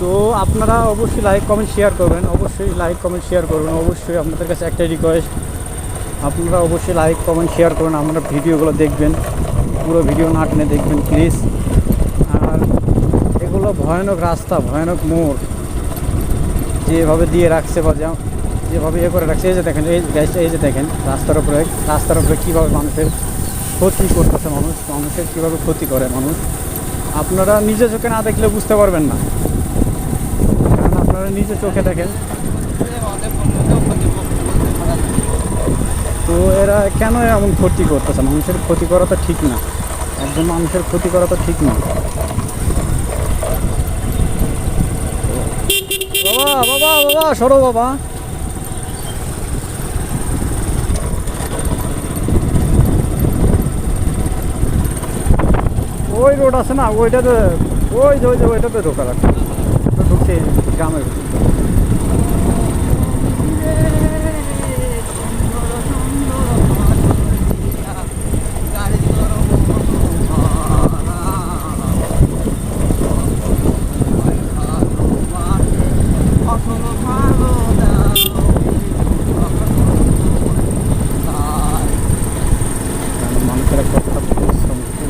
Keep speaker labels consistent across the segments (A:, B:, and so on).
A: তো আপনারা অবশ্যই লাইক কমেন্ট শেয়ার করবেন। অবশ্যই লাইক কমেন্ট শেয়ার করবেন। অবশ্যই আপনাদের কাছে একটাই রিকোয়েস্ট আপনারা অবশ্যই লাইক কমেন্ট শেয়ার করবেন আপনারা ভিডিওগুলো দেখবেন। পুরো ভিডিও না টেনে দেখবেন প্লিজ আর এগুলো ভয়ানক রাস্তা, ভয়ানক মোড়। যেভাবে দিয়ে রাখছে বা যেভাবে ইয়ে করে রাখছে, এই যে দেখেন, এই এই যে দেখেন, রাস্তার উপরে রাস্তার উপরে কীভাবে মানুষের ক্ষতি করতেছে মানুষ, মানুষের কীভাবে ক্ষতি করে মানুষ। আপনারা নিজে চোখে না দেখলে বুঝতে পারবেন না। আপনারা নিজে চোখে দেখেন। তো এরা কেন এমন ক্ষতি করতেছে? মানুষের ক্ষতি করা তো ঠিক না। একজন মানুষের ক্ষতি করা তো ঠিক না। বাবা বাবা বাবা, সরো বাবা। ওই রোড আছে না, ওইটাতে ওই যে ওই যে, ওইটাতে ঢোকা রাখছে ঢুকছে গ্রামের। মানুষেরা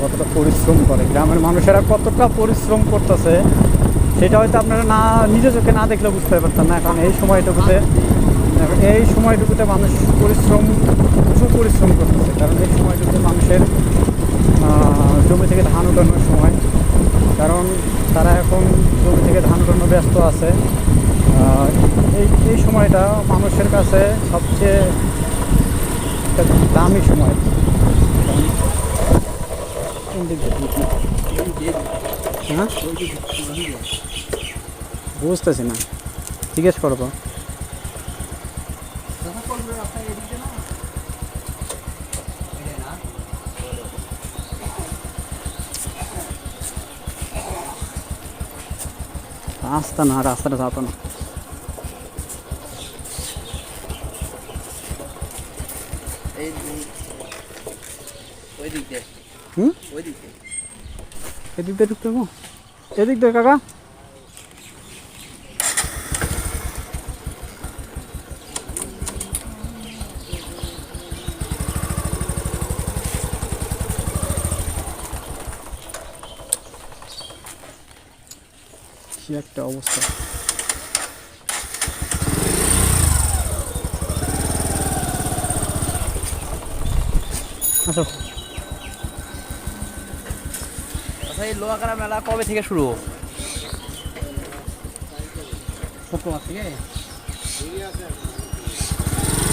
A: কতটা পরিশ্রম করে গ্রামের মানুষেরা কতটা পরিশ্রম করতেছে সেটা হয়তো আপনারা না নিজে চোখে না দেখলে বুঝতে পারতেন না, কারণ এই সময়টুকুতে এই সময়টুকুতে মানুষ পরিশ্রম, প্রচুর পরিশ্রম করতেছে, কারণ এই সময়টুকুতে মানুষের জমি থেকে ধান উঠানোর সময়, কারণ তারা এখন জমি থেকে ধান উঠানো ব্যস্ত আছে। এই এই সময়টা মানুষের কাছে সবচেয়ে একটা দামি সময়। হ্যাঁ? বুঝতেছি না। জিজ্ঞেস করো তো। রাস্তা না রাস্তাটা যাতো না। এদিক দিয়ে ঢুকতে এদিক দিয়ে কাকা? কি একটা অবস্থা। আচ্ছা
B: আচ্ছা এই লোহাকারা মেলা কবে থেকে শুরু?
A: শুক্রবার থেকে?